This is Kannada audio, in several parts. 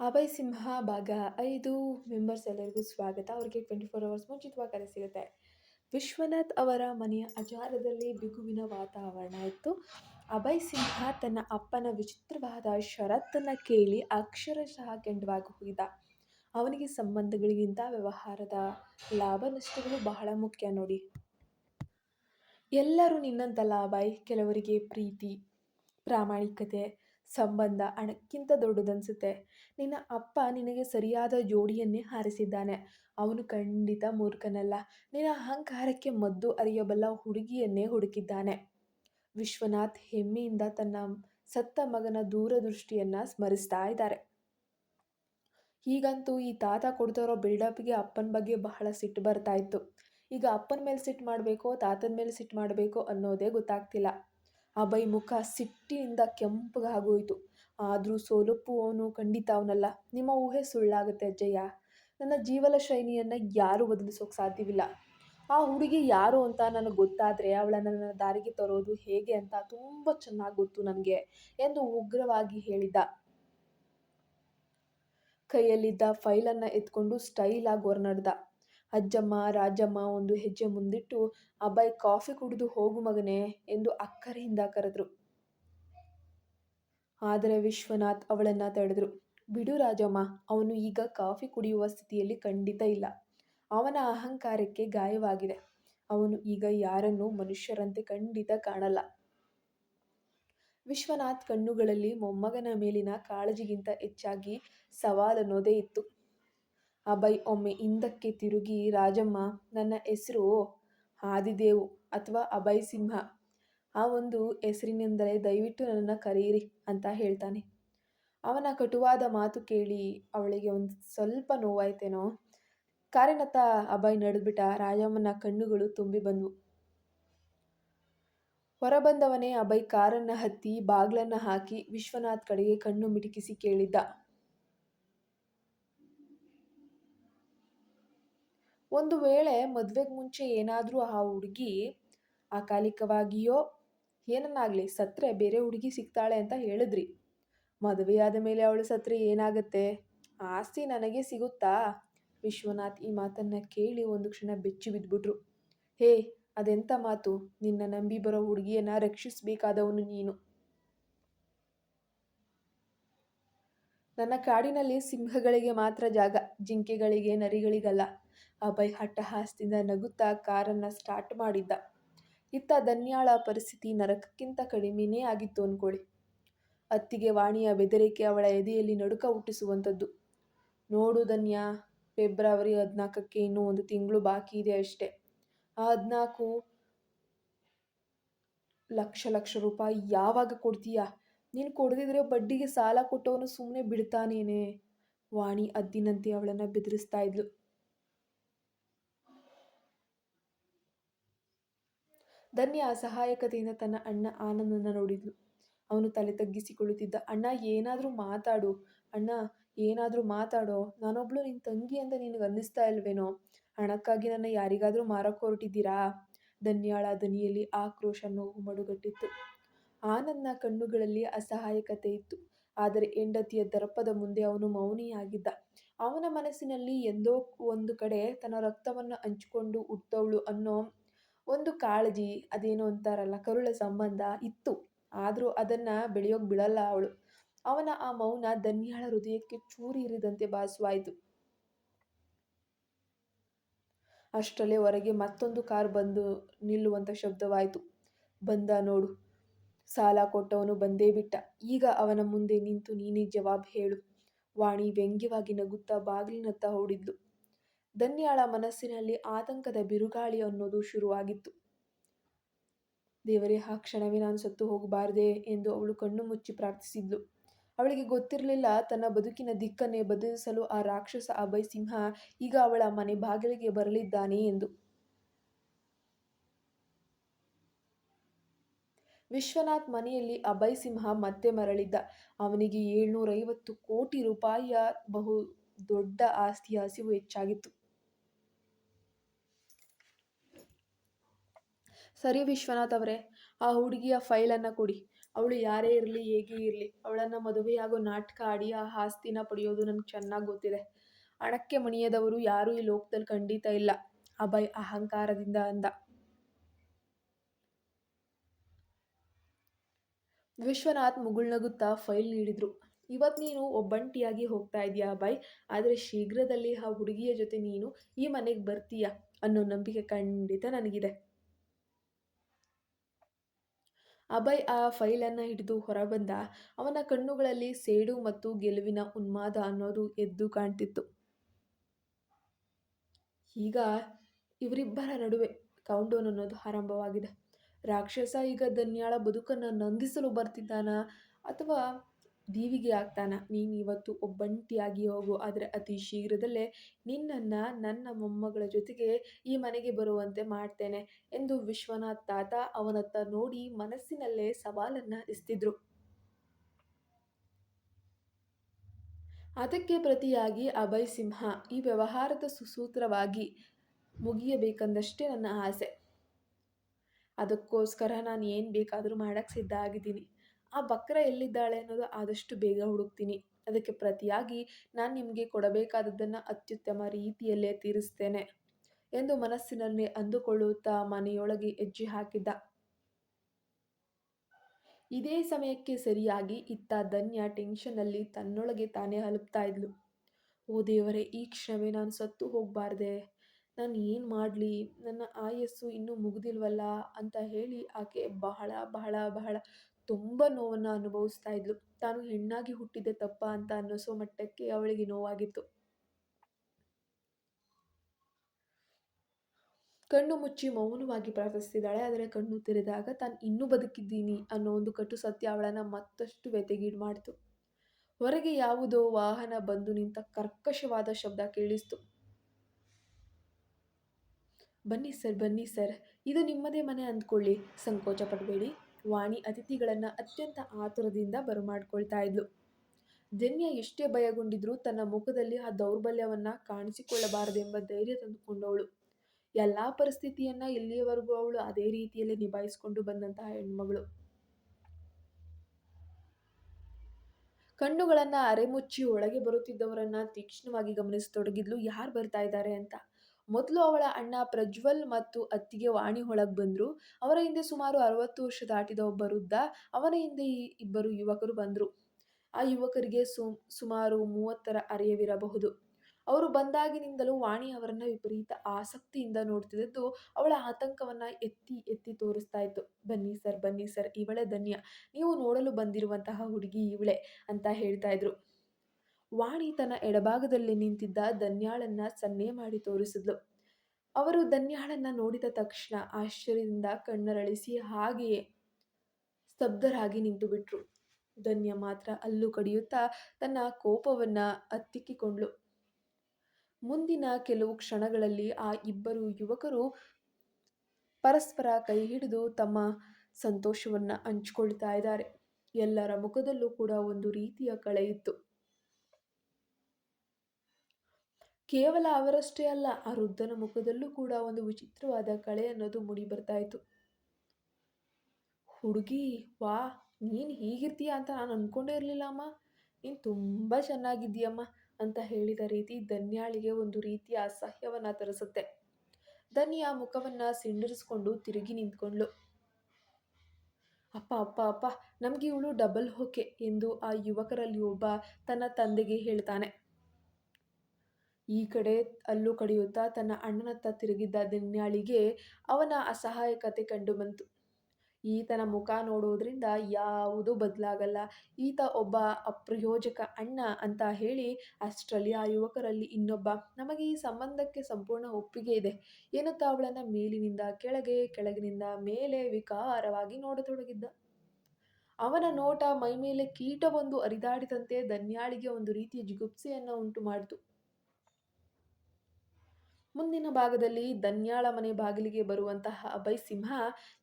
ಅಭಯ್ ಸಿಂಹ ಭಾಗ ಐದು ಮೆಂಬರ್ಸ್ ಎಲ್ಲರಿಗೂ ಸ್ವಾಗತ. ಅವರಿಗೆ ಟ್ವೆಂಟಿ ಫೋರ್ ಅವರ್ಸ್ ಮುಂಚಿತವಾಗಿ ಕರೆ ಸಿಗುತ್ತೆ. ವಿಶ್ವನಾಥ್ ಅವರ ಮನೆಯ ಅಜಾರದಲ್ಲಿ ಬಿಗುವಿನ ವಾತಾವರಣ ಇತ್ತು. ಅಭಯ್ ಸಿಂಹ ತನ್ನ ಅಪ್ಪನ ವಿಚಿತ್ರವಾದ ಷರತ್ತನ್ನು ಕೇಳಿ ಅಕ್ಷರಶಃ ಕೆಂಡವಾಗಿ ಹೋಗಿದ್ದ ಅವನಿಗೆ ಸಂಬಂಧಗಳಿಗಿಂತ ವ್ಯವಹಾರದ ಲಾಭ ನಷ್ಟಗಳು ಬಹಳ ಮುಖ್ಯ ನೋಡಿ. ಎಲ್ಲರೂ ನಿನ್ನಂತಲ್ಲ ಅಭಯ್ ಕೆಲವರಿಗೆ ಪ್ರೀತಿ, ಪ್ರಾಮಾಣಿಕತೆ ಸಂಬಂಧ ಹಣಕ್ಕಿಂತ ದೊಡ್ಡದನ್ಸುತ್ತೆ. ನಿನ್ನ ಅಪ್ಪ ನಿನಗೆ ಸರಿಯಾದ ಜೋಡಿಯನ್ನೇ ಹಾರಿಸಿದ್ದಾನೆ. ಅವನು ಖಂಡಿತ ಮೂರ್ಖನಲ್ಲ. ನಿನ್ನ ಅಹಂಕಾರಕ್ಕೆ ಮದ್ದು ಅರಿಯಬಲ್ಲ ಹುಡುಗಿಯನ್ನೇ ಹುಡುಕಿದ್ದಾನೆ. ವಿಶ್ವನಾಥ್ ಹೆಮ್ಮೆಯಿಂದ ತನ್ನ ಸತ್ತ ಮಗನ ದೂರದೃಷ್ಟಿಯನ್ನು ಸ್ಮರಿಸ್ತಾ ಇದ್ದಾರೆ. ಈಗಂತೂ ಈ ತಾತ ಕೊಡ್ತಿರೋ ಬಿಲ್ಡಪ್ಗೆ ಅಪ್ಪನ ಬಗ್ಗೆ ಬಹಳ ಸಿಟ್ಟು ಬರ್ತಾ ಇತ್ತು. ಈಗ ಅಪ್ಪನ ಮೇಲೆ ಸಿಟ್ಟು ಮಾಡಬೇಕೋ, ತಾತನ ಮೇಲೆ ಸಿಟ್ಟು ಮಾಡಬೇಕೋ ಅನ್ನೋದೇ ಗೊತ್ತಾಗ್ತಿಲ್ಲ. ಅಭಯ್ ಮುಖ ಸಿಟ್ಟಿನಿಂದ ಕೆಂಪಗಾಗೋಯಿತು ಆದರೂ ಸೋಲೊಪ್ಪುವವನು ಖಂಡಿತ ಅವನಲ್ಲ. ನಿಮ್ಮ ಊಹೆ ಸುಳ್ಳಾಗುತ್ತೆ ಅಜ್ಜಯ್ಯ. ನನ್ನ ಜೀವನ ಶೈಲಿಯನ್ನು ಯಾರೂ ಬದಲಿಸೋಕೆ ಸಾಧ್ಯವಿಲ್ಲ. ಆ ಹುಡುಗಿ ಯಾರು ಅಂತ ನನಗೆ ಗೊತ್ತಾದರೆ ಅವಳನ್ನು ನನ್ನ ದಾರಿಗೆ ತರೋದು ಹೇಗೆ ಅಂತ ತುಂಬ ಚೆನ್ನಾಗಿ ಗೊತ್ತು ನನಗೆ ಎಂದು ಉಗ್ರವಾಗಿ ಹೇಳಿದ್ದ. ಕೈಯಲ್ಲಿದ್ದ ಫೈಲನ್ನು ಎತ್ಕೊಂಡು ಸ್ಟೈಲಾಗಿ ಹೊರನಡ್ದ. ಅಜ್ಜಮ್ಮ, ರಾಜಮ್ಮ ಒಂದು ಹೆಜ್ಜೆ ಮುಂದಿಟ್ಟು ಅಬ್ಬಾಯಿ ಕಾಫಿ ಕುಡಿದು ಹೋಗು ಮಗನೇ ಎಂದು ಅಕ್ಕರೆಯಿಂದ ಕರೆದ್ರು. ಆದರೆ ವಿಶ್ವನಾಥ್ ಅವಳನ್ನು ತಡೆದ್ರು. ಬಿಡು ರಾಜಮ್ಮ, ಅವನು ಈಗ ಕಾಫಿ ಕುಡಿಯುವ ಸ್ಥಿತಿಯಲ್ಲಿ ಖಂಡಿತ ಇಲ್ಲ. ಅವನ ಅಹಂಕಾರಕ್ಕೆ ಗಾಯವಾಗಿದೆ. ಅವನು ಈಗ ಯಾರನ್ನೂ ಮನುಷ್ಯರಂತೆ ಖಂಡಿತ ಕಾಣಲ್ಲ. ವಿಶ್ವನಾಥ್ ಕಣ್ಣುಗಳಲ್ಲಿ ಮೊಮ್ಮಗನ ಮೇಲಿನ ಕಾಳಜಿಗಿಂತ ಹೆಚ್ಚಾಗಿ ಸವಾಲನ್ನೋದೇ ಇತ್ತು. ಅಭಯ್ ಒಮ್ಮೆ ಹಿಂದಕ್ಕೆ ತಿರುಗಿ, ರಾಜಮ್ಮ, ನನ್ನ ಹೆಸರು ಆದಿದೇವು ಅಥವಾ ಅಭಯ್ ಸಿಂಹ. ಆ ಒಂದು ಹೆಸರಿನೆಂದರೆ ದಯವಿಟ್ಟು ನನ್ನನ್ನು ಕರೆಯಿರಿ ಅಂತ ಹೇಳ್ತಾನೆ. ಅವನ ಕಟುವಾದ ಮಾತು ಕೇಳಿ ಅವಳಿಗೆ ಒಂದು ಸ್ವಲ್ಪ ನೋವಾಯ್ತೇನೋ. ಕಾರಿನತ್ತ ಅಭಯ್ ನಡೆದ್ಬಿಟ್ಟ, ರಾಜಮ್ಮನ ಕಣ್ಣುಗಳು ತುಂಬಿ ಬಂದವು. ಹೊರಬಂದವನೇ ಅಭಯ್ ಕಾರನ್ನು ಹತ್ತಿ, ಬಾಗ್ಲನ್ನು ಹಾಕಿ ವಿಶ್ವನಾಥ್ ಕಡೆಗೆ ಕಣ್ಣು ಮಿಟುಕಿಸಿ ಕೇಳಿದ್ದ. ಒಂದು ವೇಳೆ ಮದುವೆಗೆ ಮುಂಚೆ ಏನಾದರೂ ಆ ಹುಡುಗಿ ಅಕಾಲಿಕವಾಗಿಯೋ ಏನನ್ನಾಗಲಿ ಸತ್ರೆ ಬೇರೆ ಹುಡುಗಿ ಸಿಗ್ತಾಳೆ ಅಂತ ಹೇಳಿದ್ರಿ. ಮದುವೆಯಾದ ಮೇಲೆ ಅವಳು ಸತ್ರೆ ಏನಾಗುತ್ತೆ? ಆಸ್ತಿ ನನಗೆ ಸಿಗುತ್ತಾ? ವಿಶ್ವನಾಥ್ ಈ ಮಾತನ್ನು ಕೇಳಿ ಒಂದು ಕ್ಷಣ ಬೆಚ್ಚಿ ಬಿದ್ದುಬಿಟ್ರು ಹೇ ಅದೆಂಥ ಮಾತು? ನಿನ್ನ ನಂಬಿ ಬರೋ ಹುಡುಗಿಯನ್ನ ರಕ್ಷಿಸಬೇಕಾದವನು ನೀನು. ನನ್ನ ಕಾಡಿನಲ್ಲಿ ಸಿಂಹಗಳಿಗೆ ಮಾತ್ರ ಜಾಗ, ಜಿಂಕೆಗಳಿಗೆ ನರಿಗಳಿಗಲ್ಲ. ಅಭಯ್ ಹಟ್ಟಹಾಸದಿಂದ ನಗುತ್ತಾ ಕಾರನ್ನು ಸ್ಟಾರ್ಟ್ ಮಾಡಿದ್ದ. ಇತ್ತ ಧನ್ಯಾಳ ಪರಿಸ್ಥಿತಿ ನರಕಕ್ಕಿಂತ ಕಡಿಮೆಯೇ ಆಗಿತ್ತು ಅಂದ್ಕೊಳ್ಳಿ ಅತ್ತಿಗೆ ವಾಣಿಯ ಬೆದರಿಕೆ ಅವಳ ಎದೆಯಲ್ಲಿ ನಡುಕ ಹುಟ್ಟಿಸುವಂಥದ್ದು ನೋಡು ಧನ್ಯಾ, ಫೆಬ್ರವರಿ ಹದಿನಾಲ್ಕಕ್ಕೆ ಇನ್ನೂ ಒಂದು ತಿಂಗಳು ಬಾಕಿ ಇದೆ ಅಷ್ಟೇ. ಆ ಹದಿನಾಲ್ಕು ಲಕ್ಷ ಲಕ್ಷ ರೂಪಾಯಿ ಯಾವಾಗ ಕೊಡ್ತೀಯಾ? ನೀನು ಕೊಡದಿದ್ರೆ ಬಡ್ಡಿಗೆ ಸಾಲ ಕೊಟ್ಟವನು ಸುಮ್ಮನೆ ಬಿಡ್ತಾನೇನೆ? ವಾಣಿ ಅದ್ದಿನಂತೆ ಅವಳನ್ನು ಬೆದರಿಸ್ತಾ ಇದ್ಲು. ಧನ್ಯ ಅಸಹಾಯಕತೆಯಿಂದ ತನ್ನ ಅಣ್ಣ ಆನಂದನ ನೋಡಿದ್ಲು. ಅವನು ತಲೆ ತಗ್ಗಿಸಿಕೊಳ್ಳುತ್ತಿದ್ದ, ಅಣ್ಣ, ಏನಾದರೂ ಮಾತಾಡು. ಅಣ್ಣ, ಏನಾದರೂ ಮಾತಾಡೋ. ನಾನೊಬ್ಳು ನಿನ್ನ ತಂಗಿ ಅಂತ ನಿನಗೆ ಅನ್ನಿಸ್ತಾ ಇಲ್ವೇನೋ? ಹಣಕ್ಕಾಗಿ ನನ್ನ ಯಾರಿಗಾದರೂ ಮಾರಕ್ಕೆ ಹೊರಟಿದ್ದೀರಾ? ಧನ್ಯಾಳ ದನಿಯಲ್ಲಿ ಆಕ್ರೋಶ ನೋವು ಮಡುಗಟ್ಟಿತ್ತು. ಆನಂದ್ನ ಕಣ್ಣುಗಳಲ್ಲಿ ಅಸಹಾಯಕತೆ ಇತ್ತು. ಆದರೆ ಹೆಂಡತಿಯ ದರ್ಪದ ಮುಂದೆ ಅವನು ಮೌನಿಯಾಗಿದ್ದ. ಅವನ ಮನಸ್ಸಿನಲ್ಲಿ ಎಂದೋ ಒಂದು ಕಡೆ ತನ್ನ ರಕ್ತವನ್ನು ಹಂಚಿಕೊಂಡು ಹುಟ್ಟವಳು ಅನ್ನೋ ಒಂದು ಕಾಳಜಿ, ಅದೇನೋ ಅಂತಾರಲ್ಲ, ಕರುಳ ಸಂಬಂಧ ಇತ್ತು. ಆದರೂ ಅದನ್ನು ಬೆಳೆಯೋಕೆ ಬಿಡಲ್ಲ ಅವಳು. ಅವನ ಆ ಮೌನ ಧನ್ಯಾಳ ಹೃದಯಕ್ಕೆ ಚೂರಿ ಇರಿದಂತೆ ಭಾಸವಾಯಿತು. ಅಷ್ಟರಲ್ಲೇ ಹೊರಗೆ ಮತ್ತೊಂದು ಕಾರ್ ಬಂದು ನಿಲ್ಲುವಂಥ ಶಬ್ದವಾಯಿತು. ಬಂದ ನೋಡು, ಸಾಲ ಕೊಟ್ಟವನು ಬಂದೇ ಬಿಟ್ಟ. ಈಗ ಅವನ ಮುಂದೆ ನಿಂತು ನೀನೇ ಜವಾಬ್ ಹೇಳು. ವಾಣಿ ವ್ಯಂಗ್ಯವಾಗಿ ನಗುತ್ತಾ ಬಾಗಿಲಿನತ್ತ ಓಡಿದ್ಲು ಧನ್ಯಾಳ ಮನಸ್ಸಿನಲ್ಲಿ ಆತಂಕದ ಬಿರುಗಾಳಿ ಅನ್ನೋದು ಶುರುವಾಗಿತ್ತು. ದೇವರೇ, ಆ ಕ್ಷಣವೇ ನಾನು ಸತ್ತು ಹೋಗಬಾರದೆ ಎಂದು ಅವಳು ಕಣ್ಣು ಮುಚ್ಚಿ ಪ್ರಾರ್ಥಿಸಿದ್ಲು. ಅವಳಿಗೆ ಗೊತ್ತಿರಲಿಲ್ಲ ತನ್ನ ಬದುಕಿನ ದಿಕ್ಕನ್ನೇ ಬದಲಿಸಲು ಆ ರಾಕ್ಷಸ ಅಭಯ್ ಸಿಂಹ ಈಗ ಅವಳ ಮನೆ ಬಾಗಿಲಿಗೆ ಬರಲಿದ್ದಾನೆ ಎಂದು. ವಿಶ್ವನಾಥ್ ಮನೆಯಲ್ಲಿ ಅಭಯ್ ಸಿಂಹ ಮತ್ತೆ ಮರಳಿದ್ದ. ಅವನಿಗೆ ಏಳ್ನೂರೈವತ್ತು ಕೋಟಿ ರೂಪಾಯಿಯ ಬಹು ದೊಡ್ಡ ಆಸ್ತಿಯ ಹಸಿವು ಹೆಚ್ಚಾಗಿತ್ತು. ಸರಿ ವಿಶ್ವನಾಥ್ ಅವರೇ, ಆ ಹುಡುಗಿಯ ಫೈಲನ್ನು ಕೊಡಿ. ಅವಳು ಯಾರೇ ಇರಲಿ, ಹೇಗೆ ಇರಲಿ, ಅವಳನ್ನು ಮದುವೆಯಾಗೋ ನಾಟಕ ಆಡಿ ಆ ಆಸ್ತಿನ ಪಡೆಯೋದು ನನಗೆ ಚೆನ್ನಾಗಿ ಗೊತ್ತಿದೆ. ಅಣಕ್ಕೆ ಮಣಿಯದವರು ಯಾರೂ ಈ ಲೋಕದಲ್ಲಿ ಖಂಡಿತ ಇಲ್ಲ. ಅಭಯ್ ಅಹಂಕಾರದಿಂದ ಅಂದ. ವಿಶ್ವನಾಥ್ ಮುಗುಳ್ನಗುತ್ತಾ ಫೈಲ್ ನೀಡಿದ್ರು. ಇವತ್ತು ನೀನು ಒಬ್ಬಂಟಿಯಾಗಿ ಹೋಗ್ತಾ ಇದೀಯಾ ಅಭಯ್? ಆದರೆ ಶೀಘ್ರದಲ್ಲಿ ಆ ಹುಡುಗಿಯ ಜೊತೆ ನೀನು ಈ ಮನೆಗೆ ಬರ್ತೀಯ ಅನ್ನೋ ನಂಬಿಕೆ ಖಂಡಿತ ನನಗಿದೆ. ಅಭಯ್ ಆ ಫೈಲನ್ನು ಹಿಡಿದು ಹೊರಬಂದ. ಅವನ ಕಣ್ಣುಗಳಲ್ಲಿ ಸೇಡು ಮತ್ತು ಗೆಲುವಿನ ಉನ್ಮಾದ ಅನ್ನೋದು ಎದ್ದು ಕಾಣ್ತಿತ್ತು. ಈಗ ಇವರಿಬ್ಬರ ನಡುವೆ ಕೌಂಡೌನ್ ಅನ್ನೋದು ಆರಂಭವಾಗಿದೆ. ರಾಕ್ಷಸ ಈಗ ಧನ್ಯಾಳ ಬದುಕನ್ನು ನಂದಿಸಲು ಬರ್ತಿದ್ದಾನ ಅಥವಾ ದೀವಿಗೆ ಆಗ್ತಾನ. ನೀನು ಇವತ್ತು ಒಬ್ಬಂಟಿಯಾಗಿ ಹೋಗು. ಆದರೆ ಅತಿ ಶೀಘ್ರದಲ್ಲೇ ನಿನ್ನನ್ನು ನನ್ನ ಮೊಮ್ಮಗಳ ಜೊತೆಗೆ ಈ ಮನೆಗೆ ಬರುವಂತೆ ಮಾಡ್ತೇನೆ ಎಂದು ವಿಶ್ವನಾಥ್ ತಾತ ಅವನತ್ತ ನೋಡಿ ಮನಸ್ಸಿನಲ್ಲೇ ಸವಾಲನ್ನು ಇಸ್ತಿದ್ರು ಅದಕ್ಕೆ ಪ್ರತಿಯಾಗಿ ಅಭಯ್ ಸಿಂಹ, ಈ ವ್ಯವಹಾರದ ಸುಸೂತ್ರವಾಗಿ ಮುಗಿಯಬೇಕಂದಷ್ಟೇ ನನ್ನ ಆಸೆ. ಅದಕ್ಕೋಸ್ಕರ ನಾನು ಏನು ಬೇಕಾದರೂ ಮಾಡೋಕ್ಕೆ ಸಿದ್ಧ ಆಗಿದ್ದೀನಿ. ಆ ಬಕ್ರ ಎಲ್ಲಿದ್ದಾಳೆ ಅನ್ನೋದು ಆದಷ್ಟು ಬೇಗ ಹುಡುಕ್ತೀನಿ. ಅದಕ್ಕೆ ಪ್ರತಿಯಾಗಿ ನಾನು ನಿಮಗೆ ಕೊಡಬೇಕಾದದ್ದನ್ನು ಅತ್ಯುತ್ತಮ ರೀತಿಯಲ್ಲೇ ತೀರಿಸ್ತೇನೆ ಎಂದು ಮನಸ್ಸಿನಲ್ಲಿ ಅಂದುಕೊಳ್ಳುತ್ತಾ ಮನೆಯೊಳಗೆ ಹೆಜ್ಜೆ ಹಾಕಿದ್ದ. ಇದೇ ಸಮಯಕ್ಕೆ ಸರಿಯಾಗಿ ಇತ್ತ ಧನ್ಯ ಟೆನ್ಷನ್ನಲ್ಲಿ ತನ್ನೊಳಗೆ ತಾನೇ ಹಲುಪ್ತಾ ಇದ್ಲು. ಓ ದೇವರೇ, ಈ ಕ್ಷಣವೇ ನಾನು ಸತ್ತು ಹೋಗಬಾರ್ದೆ. ನಾನು ಏನು ಮಾಡಲಿ? ನನ್ನ ಆಯಸ್ಸು ಇನ್ನೂ ಮುಗಿದಿಲ್ವಲ್ಲ ಅಂತ ಹೇಳಿ ಆಕೆ ಬಹಳ ಬಹಳ ಬಹಳ ತುಂಬ ನೋವನ್ನು ಅನುಭವಿಸ್ತಾ ಇದ್ಲು. ತಾನು ಹೆಣ್ಣಾಗಿ ಹುಟ್ಟಿದೆ ತಪ್ಪ ಅಂತ ಅನ್ನಿಸೋ ಮಟ್ಟಕ್ಕೆ ಅವಳಿಗೆ ನೋವಾಗಿತ್ತು. ಕಣ್ಣು ಮುಚ್ಚಿ ಮೌನವಾಗಿ ಪ್ರಾರ್ಥಿಸ್ತಿದ್ದಾಳೆ. ಆದರೆ ಕಣ್ಣು ತೆರೆದಾಗ, ತಾನು ಇನ್ನೂ ಬದುಕಿದ್ದೀನಿ ಅನ್ನೋ ಒಂದು ಕಟು ಸತ್ಯ ಅವಳನ್ನು ಮತ್ತಷ್ಟು ವ್ಯತೆಗೀಡು ಮಾಡಿತು. ಹೊರಗೆ ಯಾವುದೋ ವಾಹನ ಬಂದು ನಿಂತ ಕರ್ಕಶವಾದ ಶಬ್ದ ಕೇಳಿಸ್ತು. ಬನ್ನಿ ಸರ್ ಬನ್ನಿ ಸರ್. ಇದು ನಿಮ್ಮದೇ ಮನೆ ಅಂದ್ಕೊಳ್ಳಿ. ಸಂಕೋಚ ಪಡಬೇಡಿ. ವಾಣಿ ಅತಿಥಿಗಳನ್ನು ಅತ್ಯಂತ ಆತುರದಿಂದ ಬರಮಾಡ್ಕೊಳ್ತಾ ಇದ್ಲು. ಧನ್ಯ ಎಷ್ಟೇ ಭಯಗೊಂಡಿದ್ರೂ ತನ್ನ ಮುಖದಲ್ಲಿ ಆ ದೌರ್ಬಲ್ಯವನ್ನು ಕಾಣಿಸಿಕೊಳ್ಳಬಾರದೆಂಬ ಧೈರ್ಯ ತಂದುಕೊಂಡವಳು. ಎಲ್ಲ ಪರಿಸ್ಥಿತಿಯನ್ನು ಇಲ್ಲಿಯವರೆಗೂ ಅವಳು ಅದೇ ರೀತಿಯಲ್ಲಿ ನಿಭಾಯಿಸಿಕೊಂಡು ಬಂದಂತಹ ಹೆಣ್ಮಗಳು. ಕಣ್ಣುಗಳನ್ನು ಅರೆಮುಚ್ಚಿ ಒಳಗೆ ಬರುತ್ತಿದ್ದವರನ್ನ ತೀಕ್ಷ್ಣವಾಗಿ ಗಮನಿಸತೊಡಗಿದ್ಲು. ಯಾರು ಬರ್ತಾ ಇದ್ದಾರೆ ಅಂತ? ಮೊದಲು ಅವಳ ಅಣ್ಣ ಪ್ರಜ್ವಲ್ ಮತ್ತು ಅತ್ತಿಗೆ ವಾಣಿ ಒಳಗೆ ಬಂದರು. ಅವರ ಹಿಂದೆ ಸುಮಾರು ಅರವತ್ತು ವರ್ಷ ದಾಟಿದ ಒಬ್ಬ ವೃದ್ಧ, ಅವನ ಹಿಂದೆ ಇಬ್ಬರು ಯುವಕರು ಬಂದರು. ಆ ಯುವಕರಿಗೆ ಸುಮಾರು ಮೂವತ್ತರ ಅರಿಯವಿರಬಹುದು ಅವರು ಬಂದಾಗಿನಿಂದಲೂ ವಾಣಿ ಅವರನ್ನು ವಿಪರೀತ ಆಸಕ್ತಿಯಿಂದ ನೋಡ್ತಿದ್ದು ಅವಳ ಆತಂಕವನ್ನು ಎತ್ತಿ ಎತ್ತಿ ತೋರಿಸ್ತಾ ಇತ್ತು. ಬನ್ನಿ ಸರ್ ಬನ್ನಿ ಸರ್, ಇವಳೆ ಧನ್ಯ. ನೀವು ನೋಡಲು ಬಂದಿರುವಂತಹ ಹುಡುಗಿ ಇವಳೆ ಅಂತ ಹೇಳ್ತಾ ಇದ್ರು. ವಾಣಿ ತನ್ನ ಎಡಭಾಗದಲ್ಲಿ ನಿಂತಿದ್ದ ಧನ್ಯಾಳನ್ನ ಸನ್ನೆ ಮಾಡಿ ತೋರಿಸಿದ್ಲು. ಅವರು ಧನ್ಯಾಳನ್ನ ನೋಡಿದ ತಕ್ಷಣ ಆಶ್ಚರ್ಯದಿಂದ ಕಣ್ಣರಳಿಸಿ ಹಾಗೆಯೇ ಸ್ತಬ್ಧರಾಗಿ ನಿಂತು ಬಿಟ್ರು ಧನ್ಯ ಮಾತ್ರ ಅಲ್ಲೂ ಕಡಿಯುತ್ತಾ ತನ್ನ ಕೋಪವನ್ನ ಅತ್ತಿಕ್ಕಿಕೊಂಡ್ಲು ಮುಂದಿನ ಕೆಲವು ಕ್ಷಣಗಳಲ್ಲಿ ಆ ಇಬ್ಬರು ಯುವಕರು ಪರಸ್ಪರ ಕೈ ಹಿಡಿದು ತಮ್ಮ ಸಂತೋಷವನ್ನ ಹಂಚಿಕೊಳ್ತಾ ಇದ್ದಾರೆ. ಎಲ್ಲರ ಮುಖದಲ್ಲೂ ಕೂಡ ಒಂದು ರೀತಿಯ ಕಳೆ ಇತ್ತು. ಕೇವಲ ಅವರಷ್ಟೇ ಅಲ್ಲ, ಆ ವೃದ್ಧನ ಮುಖದಲ್ಲೂ ಕೂಡ ಒಂದು ವಿಚಿತ್ರವಾದ ಕಳೆ ಅನ್ನೋದು ಮೂಡಿ ಬರ್ತಾ ಇತ್ತು. ಹುಡುಗಿ, ವಾ, ನೀನು ಹೀಗಿರ್ತೀಯ ಅಂತ ನಾನು ಅಂದ್ಕೊಂಡೇ ಇರಲಿಲ್ಲ ಅಮ್ಮ. ನೀನು ತುಂಬ ಚೆನ್ನಾಗಿದ್ದೀಯಮ್ಮ ಅಂತ ಹೇಳಿದ ರೀತಿ ಧನ್ಯಾಳಿಗೆ ಒಂದು ರೀತಿಯ ಅಸಹ್ಯವನ್ನ ತರಿಸುತ್ತೆ. ಧನ್ಯ ಮುಖವನ್ನ ಸಿಂಡರಿಸ್ಕೊಂಡು ತಿರುಗಿ ನಿಂತ್ಕೊಂಡ್ಳು. ಅಪ್ಪ ಅಪ್ಪ ಅಪ್ಪ, ನಮ್ಗೆ ಇವಳು ಡಬಲ್ ಹೋಕೆ ಎಂದು ಆ ಯುವಕರಲ್ಲಿ ಒಬ್ಬ ತನ್ನ ತಂದೆಗೆ ಹೇಳ್ತಾನೆ. ಈ ಕಡೆ ಅಲ್ಲೂ ಕಡಿಯುತ್ತಾ ತನ್ನ ಅಣ್ಣನತ್ತ ತಿರುಗಿದ್ದ ದಿನ್ಯಾಳಿಗೆ ಅವನ ಅಸಹಾಯಕತೆ ಕಂಡು ಬಂತು. ಈತನ ಮುಖ ನೋಡುವುದರಿಂದ ಯಾವುದೂ ಬದಲಾಗಲ್ಲ. ಈತ ಒಬ್ಬ ಅಪ್ರಯೋಜಕ ಅಣ್ಣ ಅಂತ ಹೇಳಿ ಅಷ್ಟರಲ್ಲಿ ಆ ಯುವಕರಲ್ಲಿ ಇನ್ನೊಬ್ಬ. ನಮಗೆ ಈ ಸಂಬಂಧಕ್ಕೆ ಸಂಪೂರ್ಣ ಒಪ್ಪಿಗೆ ಇದೆ ಎನ್ನುತ್ತಾ ಅವಳನ್ನು ಮೇಲಿನಿಂದ ಕೆಳಗೆ, ಕೆಳಗಿನಿಂದ ಮೇಲೆ ವಿಕಾರವಾಗಿ ನೋಡತೊಡಗಿದ್ದ. ಅವನ ನೋಟ ಮೈಮೇಲೆ ಕೀಟವೊಂದು ಅರಿದಾಡಿದಂತೆ ದನ್ಯಾಳಿಗೆ ಒಂದು ರೀತಿಯ ಜಿಗುಪ್ಸೆಯನ್ನು ಉಂಟು ಮಾಡಿತು ಮುಂದಿನ ಭಾಗದಲ್ಲಿ ಧನ್ಯಾಳ ಮನೆ ಬಾಗಿಲಿಗೆ ಬರುವಂತಹ ಅಭಯ್ ಸಿಂಹ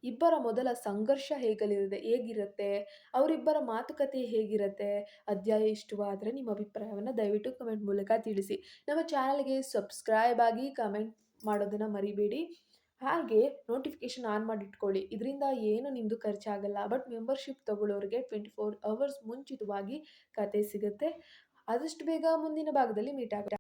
ಇಬ್ಬರ ಮೊದಲ ಸಂಘರ್ಷ ಹೇಗಲಿರುತ್ತೆ ಹೇಗಿರುತ್ತೆ? ಅವರಿಬ್ಬರ ಮಾತುಕತೆ ಹೇಗಿರುತ್ತೆ? ಅಧ್ಯಾಯ ಇಷ್ಟವಾದರೆ ನಿಮ್ಮ ಅಭಿಪ್ರಾಯವನ್ನು ದಯವಿಟ್ಟು ಕಮೆಂಟ್ ಮೂಲಕ ತಿಳಿಸಿ. ನಮ್ಮ ಚಾನಲ್ಗೆ ಸಬ್ಸ್ಕ್ರೈಬ್ ಆಗಿ ಕಮೆಂಟ್ ಮಾಡೋದನ್ನು ಮರಿಬೇಡಿ. ಹಾಗೆ ನೋಟಿಫಿಕೇಷನ್ ಆನ್ ಮಾಡಿಟ್ಕೊಳ್ಳಿ. ಇದರಿಂದ ಏನು ನಿಮ್ಮದು ಖರ್ಚಾಗಲ್ಲ ಬಟ್ ಮೆಂಬರ್ಶಿಪ್ ತಗೊಳ್ಳೋರಿಗೆ ಟ್ವೆಂಟಿ ಫೋರ್ ಅವರ್ಸ್ ಮುಂಚಿತವಾಗಿ ಕತೆ ಸಿಗುತ್ತೆ. ಆದಷ್ಟು ಬೇಗ ಮುಂದಿನ ಭಾಗದಲ್ಲಿ ಮೀಟ್ ಆಗೋಣ